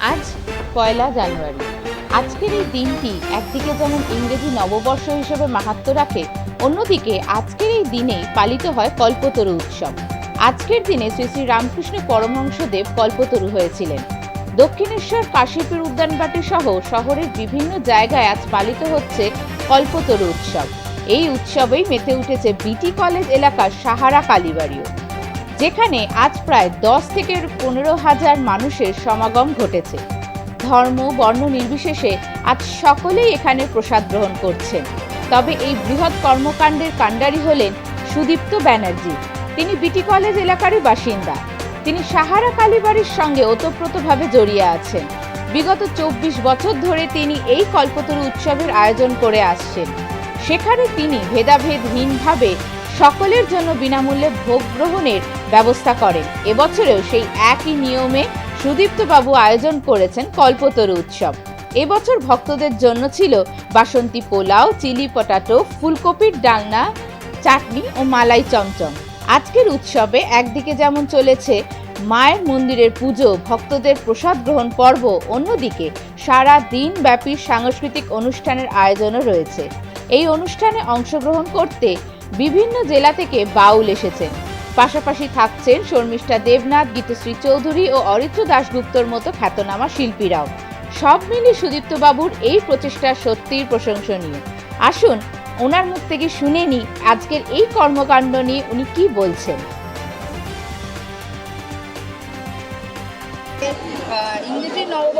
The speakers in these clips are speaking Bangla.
আজ পয়লা জানুয়ারি। আজকের এই দিনটি একদিকে যেমন ইংরেজি নববর্ষ হিসেবে মাহাত্ম্য রাখে, অন্যদিকে আজকের এই দিনেই পালিত হয় কল্পতরু উৎসব। আজকের দিনে শ্রী শ্রী রামকৃষ্ণ পরমহংসদেব কল্পতরু হয়েছিলেন। দক্ষিণেশ্বর কাশীপুর উদ্যানবাটি সহ শহরের বিভিন্ন জায়গায় আজ পালিত হচ্ছে কল্পতরু উৎসব। এই উৎসবেই মেতে উঠেছে বিটি কলেজ এলাকার সাহারা কালীবাড়িও। যেখানে আজ প্রায় দশ থেকে পনেরো হাজার মানুষের সমাগম ঘটেছে। ধর্ম, বর্ণ নির্বিশেষে আজ সকলেই এখানে প্রসাদ গ্রহণ করছেন। তবে এই বৃহৎ কর্মকাণ্ডের কাণ্ডারি হলেন সুদীপ্ত ব্যানার্জি। তিনি বিটি কলেজ এলাকারই বাসিন্দা। তিনি সাহারা কালীবাড়ির সঙ্গে ওতপ্রোতভাবে জড়িয়ে আছেন। বিগত চব্বিশ বছর ধরে তিনি এই কল্পতরু উৎসবের আয়োজন করে আসছেন। সেখানে তিনি ভেদাভেদহীনভাবে সকলের জন্য বিনামূল্যে ভোগ গ্রহণের ব্যবস্থা করেন। এবছরেও সেই একই নিয়মে সুদীপ্তবাবু আয়োজন করেছেন কল্পতরু উৎসব। এবছর ভক্তদের জন্য ছিল বাসন্তী পোলাও, চিলি পটাটো, ফুলকপির ডালনা, চাটনি ও মালাই চমচম। আজকের উৎসবে একদিকে যেমন চলেছে মায়ের মন্দিরের পুজো, ভক্তদের প্রসাদ গ্রহণ পর্ব, অন্যদিকে সারা দিন ব্যাপী সাংস্কৃতিক অনুষ্ঠানের আয়োজনও রয়েছে। এই অনুষ্ঠানে অংশগ্রহণ করতে বিভিন্ন জেলা থেকে বাউল এসেছেন। পাশাপাশি থাকছেন শর্মিষ্ঠা দেবনাথ, গীতশ্রী চৌধুরী ও অরিত্র দাশগুপ্তর মতো খ্যাতনামা শিল্পীরাও। সব মিলিয়ে সুদীপ্তবাবুর এই প্রচেষ্টা সত্যিই প্রশংসনীয়। আসুন, ওনার মুখ থেকে শুনে নি আজকের এই কর্মকাণ্ড নিয়ে উনি কি বলছেন।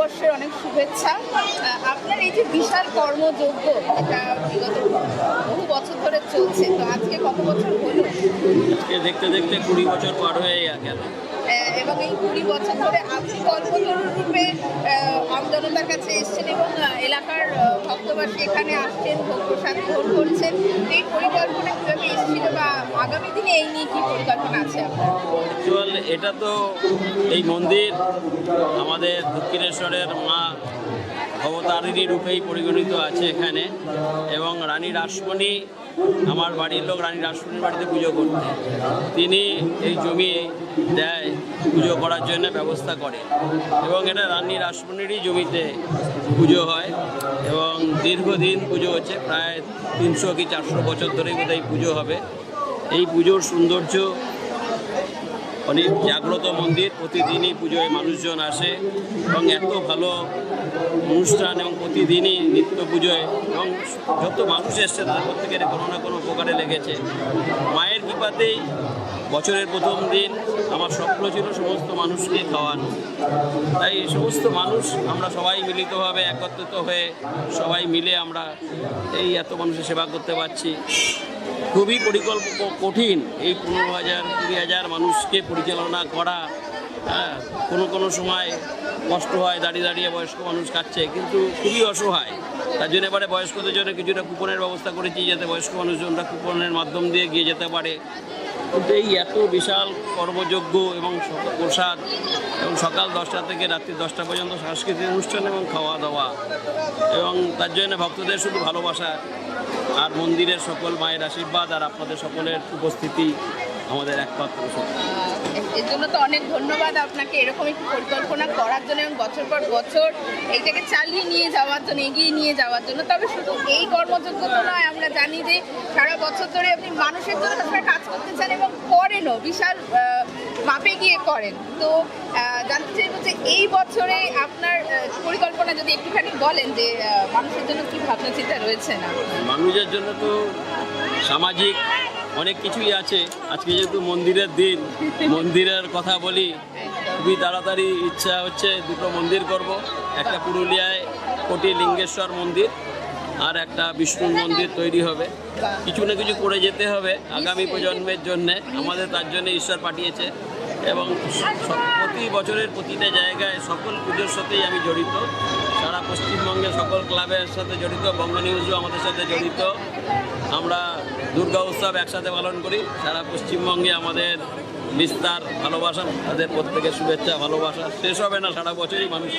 নববর্ষের অনেক শুভেচ্ছা। আপনার এই যে বিশাল কর্মযোগ্য এটা বিগত বহু বছর ধরে চলছে, তো আজকে কত বছর হলো? আজকে দেখতে দেখতে কুড়ি বছর পার হয়ে গেল। এবং এই কুড়ি বছর ধরে আপনি কল্পতরু রূপে আম আমজনতার কাছে এসছেন এবং এলাকার ভক্তবাসী এখানে আসছেন, ভোগ প্রসাদ গ্রহণ করছেন। এই পরিকল্পনা কীভাবে এসেছিল বা আগামী দিনে এই নিয়ে কী পরিকল্পনা আছে এটা তো এই মন্দির আমাদের দক্ষিণেশ্বরের মা অবতারিণী রূপেই পরিগণিত আছে এখানে। এবং রানী রাসমণি, আমার বাড়ির লোক রানী রাসমণির বাড়িতে পুজো করতে। তিনি এই জমি দেয়, পুজো করার জন্য ব্যবস্থা করে। এবং এটা রানী রাসমণিরই জমিতে পুজো হয়। এবং দীর্ঘদিন পুজো হচ্ছে, প্রায় তিনশো কি চারশো বছর ধরেই বোধহয় পুজো হবে। এই পুজোর সৌন্দর্য অনেক জাগ্রত মন্দির, প্রতিদিনই পুজোয় মানুষজন আসে এবং এত ভালো অনুষ্ঠান এবং প্রতিদিনই নিত্য পুজোয় এবং যত মানুষ এসছে তাদের প্রত্যেকের কোনো না কোনো উপকারে লেগেছে। মায়ের কৃপাতেই বছরের প্রথম দিন আমার স্বপ্ন ছিল সমস্ত মানুষকে খাওয়ানো। তাই সমস্ত মানুষ আমরা সবাই মিলিতভাবে একত্রিত হয়ে সবাই মিলে আমরা এই এত মানুষের সেবা করতে পারছি। খুবই পরিকল্প, কঠিন এই পনেরো হাজার, কুড়ি হাজার মানুষকে পরিচালনা করা। হ্যাঁ কোনো কোনো সময় কষ্ট হয়, দাঁড়িয়ে দাঁড়িয়ে বয়স্ক মানুষ খাচ্ছে, কিন্তু খুবই অসহায়। তার জন্য এবারে বয়স্কদের জন্য কিছুটা কুপনের ব্যবস্থা করেছি, যাতে বয়স্ক মানুষজনরা কুপনের মাধ্যম দিয়ে গিয়ে যেতে পারে। কিন্তু এই এত বিশাল কর্মযোগ্য এবং প্রসাদ এবং সকাল দশটা থেকে রাত্রি দশটা পর্যন্ত সাংস্কৃতিক অনুষ্ঠান এবং খাওয়া দাওয়া এবং তার জন্য ভক্তদের শুধু ভালোবাসা, আর মন্দিরের সকল মায়ের আশীর্বাদ, আর আপনাদের সকলের উপস্থিতি আমাদের একমাত্র এর জন্য তো অনেক ধন্যবাদ আপনাকে এরকম একটি পরিকল্পনা করার জন্য এবং বছর পর বছর এইটাকে চালিয়ে নিয়ে যাওয়ার জন্য এগিয়ে নিয়ে যাওয়ার জন্য। তবে শুধু এই কর্মযোগ্য তো নয় আমরা জানি যে সারা বছর ধরে আপনি মানুষের জন্য সবসময় কাজ করতে চান এবং করেনও বিশাল মাপে গিয়ে করেন। তো জানতে চাইব যে এই বছরে আপনার পরিকল্পনা যদি একটুখানি বলেন যে মানুষের জন্য কি ভাবনা চিন্তা রয়েছে না? মানুষের জন্য তো সামাজিক অনেক কিছুই আছে। আজকে যেহেতু মন্দিরের দিন মন্দিরের কথা বলি খুবই তাড়াতাড়ি ইচ্ছা হচ্ছে দুটো মন্দির করব। একটা পুরুলিয়ায় কোটি লিঙ্গেশ্বর মন্দির আর একটা বিষ্ণুর মন্দির তৈরি হবে। কিছু না কিছু করে যেতে হবে আগামী প্রজন্মের জন্যে। আমাদের তার জন্য ঈশ্বর পাঠিয়েছে এবং প্রতি বছরের প্রতিটা জায়গায় সকল পুজোর সাথেই আমি জড়িত। সারা পশ্চিমবঙ্গের সকল ক্লাবের সাথে জড়িত বঙ্গ নিউজও আমাদের সাথে জড়িত। আমরা দুর্গা উৎসব একসাথে পালন করি। সারা পশ্চিমবঙ্গে আমাদের বিস্তার, ভালোবাসা, তাদের প্রত্যেকের শুভেচ্ছা, ভালোবাসা শেষ হবে না সারা বছরই মানুষ